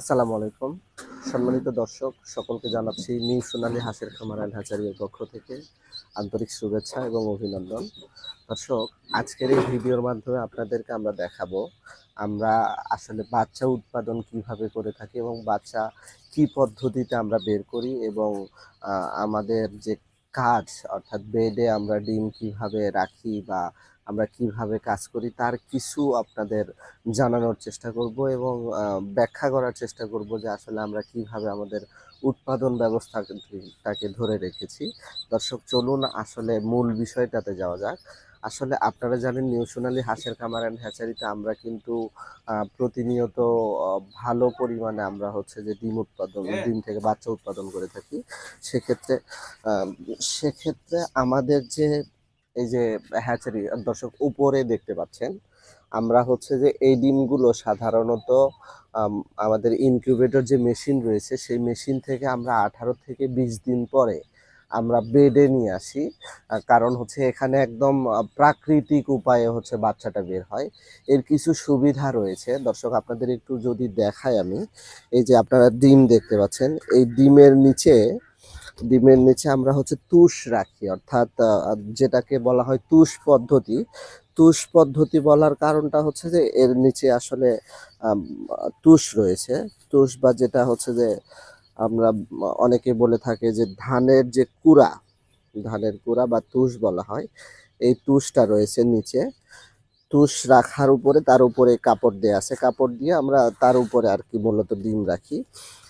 আসসালামু আলাইকুম। সম্মানিত দর্শক, সকলকে জানাচ্ছি নিউ সোনালী হাঁসের খামার আল হ্যাচারির পক্ষ থেকে আন্তরিক শুভেচ্ছা এবং অভিনন্দন। দর্শক, আজকের এই ভিডিওর মাধ্যমে আপনাদেরকে আমরা দেখাবো, আমরা আসলে বাচ্চা উৎপাদন কীভাবে করে থাকি এবং বাচ্চা কি পদ্ধতিতে আমরা বের করি এবং আমাদের যে কাজ, অর্থাৎ বেডে আমরা ডিম কীভাবে রাখি বা আমরা কীভাবে কাজ করি, তার কিছু আপনাদের জানানোর চেষ্টা করব এবং ব্যাখ্যা করার চেষ্টা করব যে আসলে আমরা কীভাবে আমাদের উৎপাদন ব্যবস্থাটাকে ধরে রেখেছি। দর্শক, চলুন আসলে মূল বিষয়টাতে যাওয়া যাক। আসলে আপনারা জানেন নিউ সোনালী হাঁসের খামার অ্যান্ড হ্যাচারিতে আমরা কিন্তু প্রতিনিয়ত ভালো পরিমাণে আমরা হচ্ছে যে ডিম উৎপাদন ডিম থেকে বাচ্চা উৎপাদন করে থাকি। সেক্ষেত্রে সেক্ষেত্রে আমাদের যে এই যে হ্যাচারি দর্শক উপরে দেখতে পাচ্ছেন আমরা হচ্ছে যে এই ডিমগুলো সাধারণত আমাদের ইনকিউবেটর যে মেশিন রয়েছে সেই মেশিন থেকে আমরা আঠারো থেকে বিশ দিন পরে আমরা বেডে নিয়ে আসি। কারণ হচ্ছে এখানে একদম প্রাকৃতিক উপায়ে হচ্ছে বাচ্চাটা বের হয়। এর কিছু সুবিধা রয়েছে। দর্শক, আপনাদের একটু যদি দেখাই আমি। এই যে আপনারা ডিম দেখতে পাচ্ছেন, এই ডিমের নিচে ডিমের নিচে আমরা হচ্ছে তুষ রাখি। অর্থাৎ যেটাকে বলা হয় তুষ পদ্ধতি। তুষ পদ্ধতি বলার কারণটা হচ্ছে যে, এর নিচে আসলে তুষ রয়েছে। তুষ বা যেটা হচ্ছে যে আমরা অনেকে বলে থাকে যে ধানের যে কুড়া, ধানের কুড়া বা তুষ বলা হয়, এই তুষটা রয়েছে নিচে। তুষ রাখার উপরে তার উপরে কাপড় দেয়া আছে। কাপড় দিয়ে আমরা তার উপরে আর কি মূলত ডিম রাখি।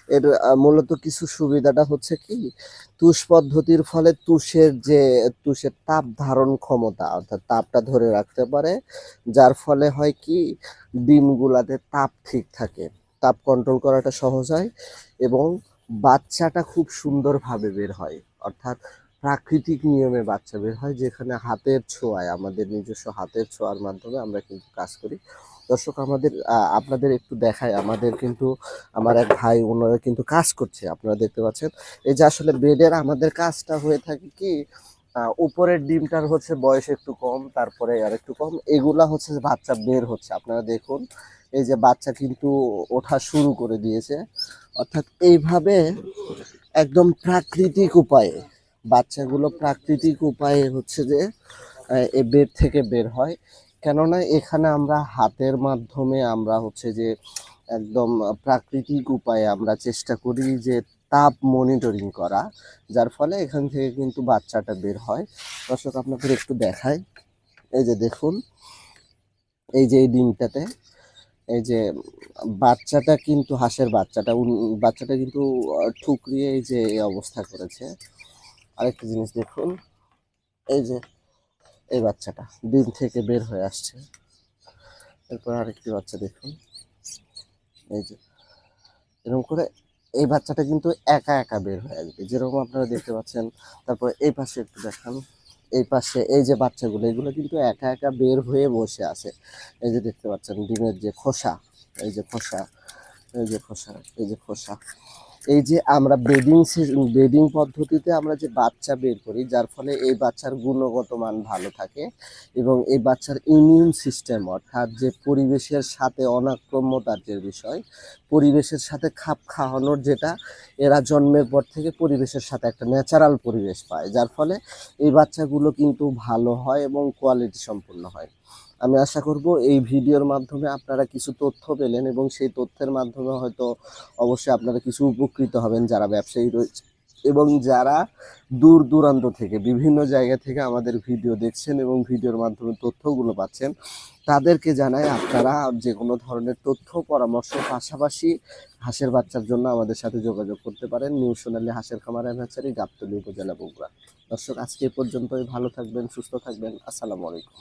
এর মূলত কিছু সুবিধাটা হচ্ছে কি, তুষ পদ্ধতির ফলে তুষের যে, তুষের তাপ ধারণ ক্ষমতা, অর্থাৎ তাপটা ধরে রাখতে পারে, যার ফলে হয় কি, ডিমগুলাতে তাপ ঠিক থাকে। তাপ কন্ট্রোল করাটা সহজ হয় এবং বাচ্চাটা খুব সুন্দরভাবে বের হয়। অর্থাৎ প্রাকৃতিক নিয়মে বাচ্চা বের হয়, যেখানে হাতের ছোঁয়ায়, আমাদের নিজস্ব হাতের ছোঁয়ার মাধ্যমে আমরা কিন্তু কাজ করি। দর্শক, আমাদের আপনাদের একটু দেখায় আমাদের কিন্তু, আমার এক ভাই, ওনারা কিন্তু কাজ করছে, আপনারা দেখতে পাচ্ছেন। এই যে আসলে বেডের আমাদের কাজটা হয়ে থাকে কি উপরের ডিমটার হচ্ছে বয়স একটু কম, তারপরে আর একটু কম, এগুলা হচ্ছে বাচ্চা বের হচ্ছে। আপনারা দেখুন এই যে বাচ্চা কিন্তু ওঠা শুরু করে দিয়েছে। অর্থাৎ এইভাবে একদম প্রাকৃতিক উপায়ে, বাচ্চাগুলো প্রাকৃতিক উপায়ে হচ্ছে যে এ বেড থেকে বের হয়। কেননা এখানে আমরা হাতের মাধ্যমে আমরা হচ্ছে যে একদম প্রাকৃতিক উপায়ে আমরা চেষ্টা করি যে তাপ মনিটরিং করা, যার ফলে এখান থেকে কিন্তু বাচ্চাটা বের হয়। দর্শক, আপনাদের একটু দেখায় এই যে দেখুন, এই যে এই ডিমটাতে এই যে বাচ্চাটা কিন্তু হাঁসের বাচ্চাটা বাচ্চাটা কিন্তু ঠুকরিয়ে এই যে এই অবস্থা করেছে। আরেকটা জিনিস দেখুন, এই যে এই বাচ্চাটা ডিম থেকে বের হয়ে আসছে। এরপর আরেকটি বাচ্চা দেখুন, এই যে এরকম করে এই বাচ্চাটা কিন্তু একা একা বের হয়ে আসবে। যেরকম আপনারা দেখতে পাচ্ছেন, তারপর এই পাশে একটু দেখান। এই পাশে, এই যে বাচ্চাগুলো, এগুলো কিন্তু একা একা বের হয়ে বসে আছে। এই যে দেখতে পাচ্ছেন, ডিমের যে খোসা, এই যে খোসা, এই যে খোসা, এই যে খোসা। এই যে আমরা বেডিং বেডিং পদ্ধতিতে আমরা যে বাচ্চা বের করি, যার ফলে এই বাচ্চার গুণগত মান ভালো থাকে এবং এই বাচ্চার ইমিউন সিস্টেম অর্থাৎ যে পরিবেশের সাথে অনাক্রম্যতার যে বিষয়, পরিবেশের সাথে খাপ খাওয়ানোর যেটা, এরা জন্মের পর থেকে পরিবেশের সাথে একটা ন্যাচারাল পরিবেশ পায়, যার ফলে এই বাচ্চাগুলো কিন্তু ভালো হয় এবং কোয়ালিটি সম্পূর্ণ হয়। আমি আশা করব এই ভিডিওর মাধ্যমে আপনারা কিছু তথ্য পেলেন এবং সেই তথ্যের মাধ্যমে হয়তো অবশ্যই আপনারা কিছু উপকৃত হবেন যারা ব্যবসায়ী রয়েছে এবং যারা দূর দূরান্ত থেকে, বিভিন্ন জায়গা থেকে আমাদের ভিডিও দেখছেন এবং ভিডিওর মাধ্যমে তথ্যগুলো পাচ্ছেন, তাদেরকে জানাই আপনারা যে কোনো ধরনের তথ্য, পরামর্শ পাশাপাশি হাঁসের বাচ্চার জন্য আমাদের সাথে যোগাযোগ করতে পারেন। নিউ সোনালী হাঁসের খামার হ্যাচারি গাবতলী উপজেলা বগুড়া। দর্শক, আজকে পর্যন্তই। ভালো থাকবেন, সুস্থ থাকবেন। আসসালামু আলাইকুম।